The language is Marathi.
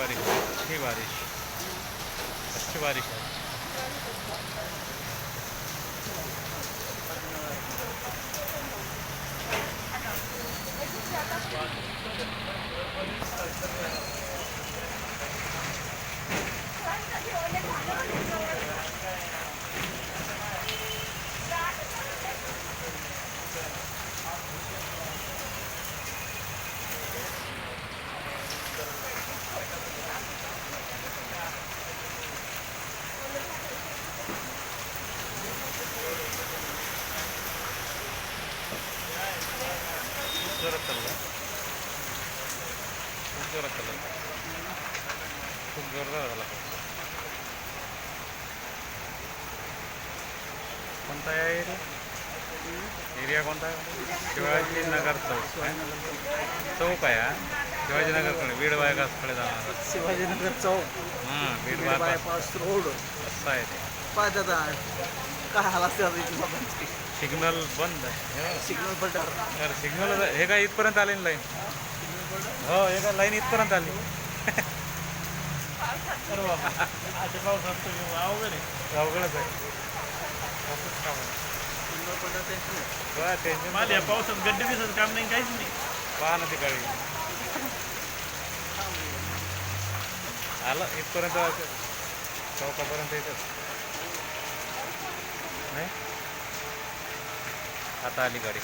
अच्छी बारिश अच्छी बारिश है खूप जोरात चालू आहे. खूप जोरात चालू आहे. खूप जोरदार झाला. कोणता आहे एरिया एरिया कोणता आहे? शिवाजी नगर चौक चौक आहे हा? शिवाजीनगरकडे बीड बायकासकडे जाणार शिवाजीनगर चौक. हां बीड बायपास रोड. असं आहे ते. पाच काय हाल असते आता इथे लोकांची सिग्नल बंद आहे. सिग्नल पलटार तर सिग्नल हे काय इथपर्यंत आले ना लाईन हो हे काय लाईन इथपर्यंत आली? अरे बाबा पावसात तर अवघड आहे. अवघडच आहे. काम आहे. सिग्नल पलटार टेन्शन आहे काय टेन्शन मला या पावसात गड्डे दिसत काम नाही काहीच नाही. पहा ना ती गाडी. आलं इथपर्यंत चौकापर्यंत येतात. आहे. आता आली गाडी.